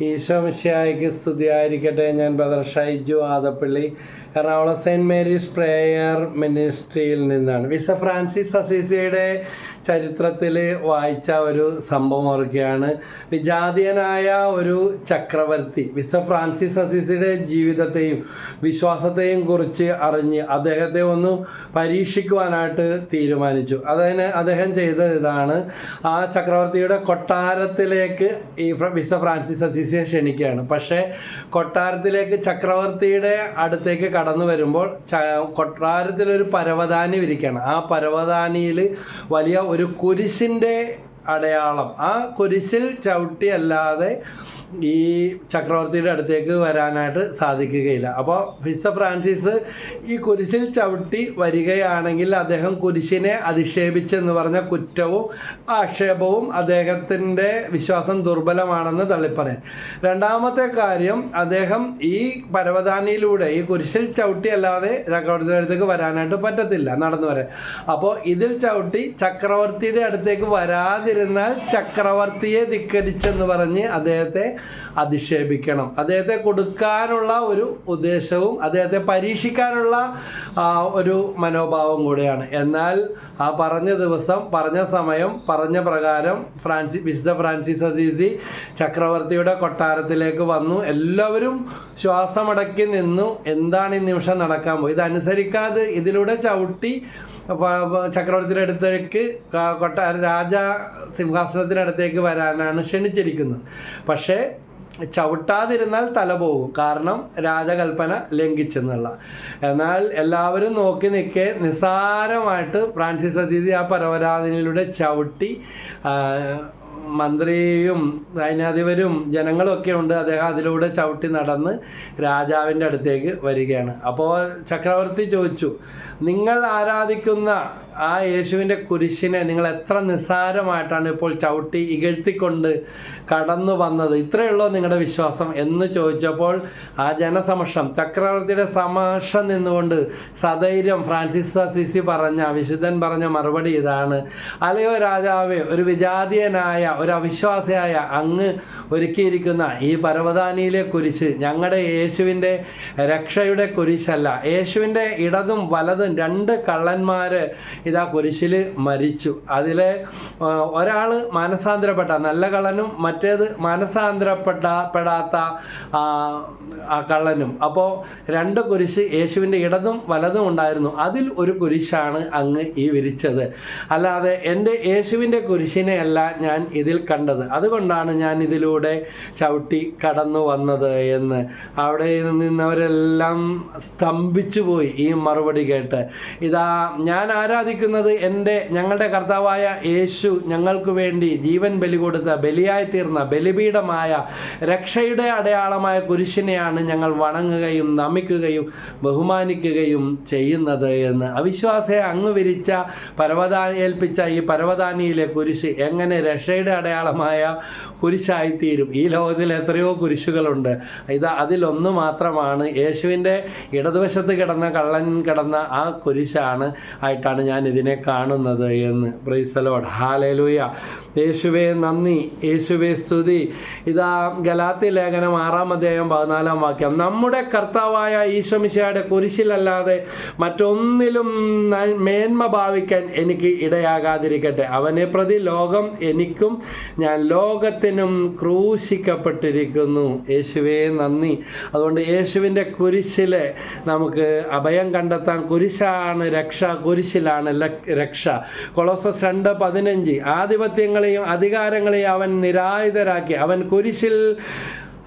ഈശോമിശിയായിക്ക് സ്തുതിയായിരിക്കട്ടെ. ഞാൻ brother Shaiju Adappally. Ernakulam saint Mary's prayer മിനിസ്ട്രിയിൽ നിന്നാണ്. വിസ ഫ്രാൻസിസ് അസീസിയുടെ ചരിത്രത്തിൽ വായിച്ച ഒരു സംഭവം ഓർക്കുകയാണ് വിജാതീയനായ ഒരു ചക്രവർത്തി വിസ ഫ്രാൻസിസ് അസീസിയുടെ ജീവിതത്തെയും വിശ്വാസത്തെയും കുറിച്ച് അറിഞ്ഞ് അദ്ദേഹത്തെ ഒന്ന് പരീക്ഷിക്കുവാനായിട്ട് തീരുമാനിച്ചു. അതിന് അദ്ദേഹം ചെയ്ത ഇതാണ്. ആ ചക്രവർത്തിയുടെ കൊട്ടാരത്തിലേക്ക് ഈ വിസ ഫ്രാൻസിസ് അസീസിയെ ക്ഷണിക്കുകയാണ്. പക്ഷേ കൊട്ടാരത്തിലേക്ക് ചക്രവർത്തിയുടെ അടുത്തേക്ക് കടന്നു വരുമ്പോൾ കൊട്ടാരത്തിലൊരു പരവതാനി വിരിക്കുകയാണ്. ആ പരവതാനിയിൽ വലിയ ഒരു കുരിശിന്റെ അടയാളം. ആ കുരിശിൽ ചവിട്ടിയല്ലാതെ ഈ ചക്രവർത്തിയുടെ അടുത്തേക്ക് വരാനായിട്ട് സാധിക്കുകയില്ല. അപ്പോൾ ഫിസ ഫ്രാൻസിസ് ഈ കുരിശിൽ ചവിട്ടി വരികയാണെങ്കിൽ അദ്ദേഹം കുരിശിനെ അധിക്ഷേപിച്ചെന്ന് പറഞ്ഞ കുറ്റവും ആക്ഷേപവും അദ്ദേഹത്തിന്റെ വിശ്വാസം ദുർബലമാണെന്ന് തള്ളിപ്പറയാൻ. രണ്ടാമത്തെ കാര്യം അദ്ദേഹം ഈ പരവതാനിയിലൂടെ ഈ കുരിശിൽ ചവിട്ടി അല്ലാതെ ചക്രവർത്തിയുടെ അടുത്തേക്ക് വരാനായിട്ട് പറ്റത്തില്ല നടന്നു വരാൻ. അപ്പോൾ ഇതിൽ ചവിട്ടി ചക്രവർത്തിയുടെ അടുത്തേക്ക് വരാതിരുന്നാൽ ചക്രവർത്തിയെ ധിക്കരിച്ചെന്ന് പറഞ്ഞ് അദ്ദേഹത്തെ അധിക്ഷേപിക്കണം. അദ്ദേഹത്തെ കൊടുക്കാനുള്ള ഒരു ഉദ്ദേശവും അദ്ദേഹത്തെ പരീക്ഷിക്കാനുള്ള ഒരു മനോഭാവം കൂടെയാണ്. എന്നാൽ ആ പറഞ്ഞ ദിവസം പറഞ്ഞ സമയം പറഞ്ഞ പ്രകാരം ഫ്രാൻസി വിശുദ്ധ ഫ്രാൻസിസ് അസീസി ചക്രവർത്തിയുടെ കൊട്ടാരത്തിലേക്ക് വന്നു. എല്ലാവരും ശ്വാസമടക്കി നിന്നു. എന്താണ് ഈ നിമിഷം നടക്കാൻ പോയി? ഇതനുസരിക്കാതെ ഇതിലൂടെ ചവിട്ടി പ- പ- ചക്രവർത്തിയുടെ അടുത്തേക്ക് ക- കൊട്ടാര രാജ സിംഹാസനത്തിനടുത്തേക്ക് വരാനാണ് ക്ഷണിച്ചിരിക്കുന്നത്. പക്ഷേ ചവിട്ടാതിരുന്നാൽ തല പോകും. കാരണം രാജകൽപ്പന ലംഘിച്ചെന്നുള്ള. എന്നാൽ എല്ലാവരും നോക്കി നിൽക്കെ നിസ്സാരമായിട്ട് ഫ്രാൻസിസ് അസീസി ആ പരവരാധനയിലൂടെ ചവിട്ടി മന്ത്രിയും സൈന്യാധിപരും ജനങ്ങളും ഒക്കെ ഉണ്ട്. അദ്ദേഹം അതിലൂടെ ചവിട്ടി നടന്ന് രാജാവിന്റെ അടുത്തേക്ക് വരികയാണ്. അപ്പോൾ ചക്രവർത്തി ചോദിച്ചു നിങ്ങൾ ആരാധിക്കുന്ന ആ യേശുവിന്റെ കുരിശിനെ നിങ്ങൾ എത്ര നിസ്സാരമായിട്ടാണ് ഇപ്പോൾ ചവിട്ടി ഇകഴ്ത്തിക്കൊണ്ട് കടന്നു വന്നത്? ഇത്രയുള്ളോ നിങ്ങളുടെ വിശ്വാസം? എന്ന് ചോദിച്ചപ്പോൾ ആ ജനസമക്ഷം ചക്രവർത്തിയുടെ സമക്ഷം നിന്നുകൊണ്ട് സധൈര്യം ഫ്രാൻസിസ് സിസി പറഞ്ഞ വിശുദ്ധൻ പറഞ്ഞ മറുപടി ഇതാണ്. അല്ലയോ രാജാവേ ഒരു വിജാതീയനായ ഒരു അവിശ്വാസിയായ അങ്ങ് ഒരുക്കിയിരിക്കുന്ന ഈ പരവതാനിയിലെ കുരിശ് ഞങ്ങളുടെ യേശുവിന്റെ രക്ഷയുടെ കുരിശല്ല. യേശുവിന്റെ ഇടതും വലതും രണ്ട് കള്ളന്മാർ ഇതാ കുരിശിൽ മരിച്ചു. അതിൽ ഒരാൾ മാനസാന്തരപ്പെട്ട നല്ല കള്ളനും മറ്റേത് മാനസാന്തരപ്പെട്ട പെടാത്ത കള്ളനും. അപ്പോൾ രണ്ട് കുരിശ് യേശുവിന്റെ ഇടതും വലതും ഉണ്ടായിരുന്നു. അതിൽ ഒരു കുരിശാണ് അങ്ങ് ഈ വിരിച്ചത്. അല്ലാതെ എന്റെ യേശുവിന്റെ കുരിശിനെയല്ല ഞാൻ ഇതിൽ കണ്ടത്. അതുകൊണ്ടാണ് ഞാൻ ഇതിലൂടെ ചവിട്ടി കടന്നു വന്നത് എന്ന്. അവിടെ നിന്നവരെല്ലാം സ്തംഭിച്ചു പോയി ഈ മറുപടി കേട്ട്. ഇതാ ഞാൻ ആരാധിക്കുന്നത് എന്റെ ഞങ്ങളുടെ കർത്താവായ യേശു ഞങ്ങൾക്ക് വേണ്ടി ജീവൻ ബലി കൊടുത്ത ബലിയായി തീർന്ന ബലിപീഠമായ രക്ഷയുടെ അടയാളമായ കുരിശിനെയാണ് ഞങ്ങൾ വണങ്ങുകയും നമിക്കുകയും ബഹുമാനിക്കുകയും ചെയ്യുന്നത് എന്ന്. അവിശ്വാസയെ അങ്ങ് വിരിച്ച പരവതാ ഏൽപ്പിച്ച ഈ പരവതാനിയിലെ കുരിശ് എങ്ങനെ രക്ഷയുടെ അടയാളമായ കുരിശായിത്തീരും. ഈ ലോകത്തിൽ എത്രയോ കുരിശുകളുണ്ട്. ഇത് അതിലൊന്ന് മാത്രമാണ്. യേശുവിന്റെ ഇടതുവശത്ത് കിടന്ന കള്ളൻ കിടന്ന ആ കുരിശാണ് ആയിട്ടാണ് ഞാൻ ഇതിനെ കാണുന്നത് എന്ന്. പ്രൈസലോഡ് ഹാലലൂയ യേശുവേ നന്ദി. യേശുവേ സ്തുതി. ഇതാ ഗലാത്തി ലേഖനം ആറാം അധ്യായം പതിനാലാം വാക്യം. നമ്മുടെ കർത്താവായ ഈശ്വമിശയുടെ കുരിശിലല്ലാതെ മറ്റൊന്നിലും മേന്മ ഭാവിക്കാൻ എനിക്ക് ഇടയാകാതിരിക്കട്ടെ. അവനെ പ്രതി ലോകം എനിക്കും ഞാൻ ലോകത്തിനും ക്രൂശിക്കപ്പെട്ടിരിക്കുന്നു. യേശുവേ നന്ദി. അതുകൊണ്ട് യേശുവിന്റെ കുരിശിൽ നമുക്ക് അഭയം കണ്ടെത്താൻ കുരിശാണ് രക്ഷ കുരിശിലാണ് രക്ഷ. കൊളോസസ് രണ്ട് പതിനഞ്ച്. ആധിപത്യങ്ങളെയും അധികാരങ്ങളെയും അവൻ നിരായുധരാക്കി. അവൻ കുരിശിൽ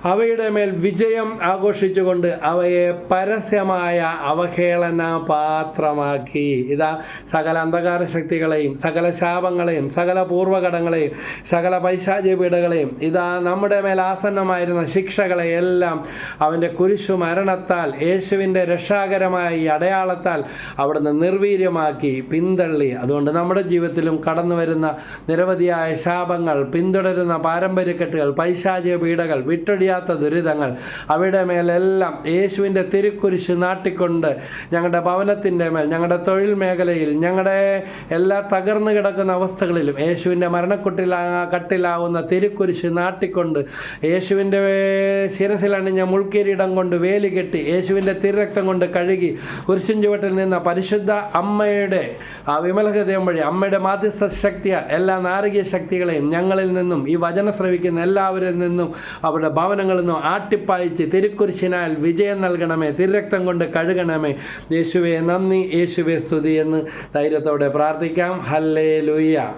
അവയുടെ മേൽ വിജയം ആഘോഷിച്ചുകൊണ്ട് അവയെ പരസ്യമായ അവഹേളന പാത്രമാക്കി. ഇതാ സകല അന്ധകാര ശക്തികളെയും സകല ശാപങ്ങളെയും സകല പൂർവഘടങ്ങളെയും സകല പൈശാചി പീഠകളെയും ഇതാ നമ്മുടെ മേൽ ആസന്നമായിരുന്ന ശിക്ഷകളെ എല്ലാം അവന്റെ കുരിശു മരണത്താൽ യേശുവിന്റെ രക്ഷാകരമായ ഈ അടയാളത്താൽ അവിടുന്ന് നിർവീര്യമാക്കി പിന്തള്ളി. അതുകൊണ്ട് നമ്മുടെ ജീവിതത്തിലും കടന്നു വരുന്ന നിരവധിയായ ശാപങ്ങൾ പിന്തുടരുന്ന പാരമ്പര്യക്കെട്ടുകൾ പൈശാചിക പീഡകൾ വിട്ടൊഴിയ അറിയാത്ത ദുരിതങ്ങൾ. അവിടെ മേലെല്ലാം യേശുവിന്റെ തിരുക്കുരിശ് നാട്ടിക്കൊണ്ട് ഞങ്ങളുടെ ഭവനത്തിന്റെ മേൽ ഞങ്ങളുടെ തൊഴിൽ മേഖലയിൽ ഞങ്ങളുടെ എല്ലാ തകർന്നു കിടക്കുന്ന അവസ്ഥകളിലും യേശുവിന്റെ മരണക്കുട്ടിലാ കട്ടിലാവുന്ന തിരുക്കുരിശ് നാട്ടിക്കൊണ്ട് യേശുവിന്റെ ശിരസിലണിഞ്ഞ മുൾക്കിരീടം കൊണ്ട് വേലി കെട്ടി യേശുവിന്റെ തിരുരക്തം കൊണ്ട് കഴുകി കുരിശിൻ ചുവട്ടിൽ നിന്ന പരിശുദ്ധ അമ്മയുടെ ആ വിമലഹൃദയം വഴി അമ്മയുടെ മാധ്യസ്ഥ ശക്തിയാൽ എല്ലാ നാരകീയ ശക്തികളെയും ഞങ്ങളിൽ നിന്നും ഈ വചന ശ്രവിക്കുന്ന എല്ലാവരിൽ നിന്നും അവരുടെ ഭവനങ്ങളിൽ നിന്നും ആട്ടിപ്പായിച്ച് തിരുക്കുരിശിനാൽ വിജയം നൽകണമേ. തിരുരക്തം കൊണ്ട് കഴുകണമേ. യേശുവെ നന്ദി. യേശുവെ സ്തുതി എന്ന് ധൈര്യത്തോടെ പ്രാർത്ഥിക്കാം. ഹല്ലേ ലുയ്യ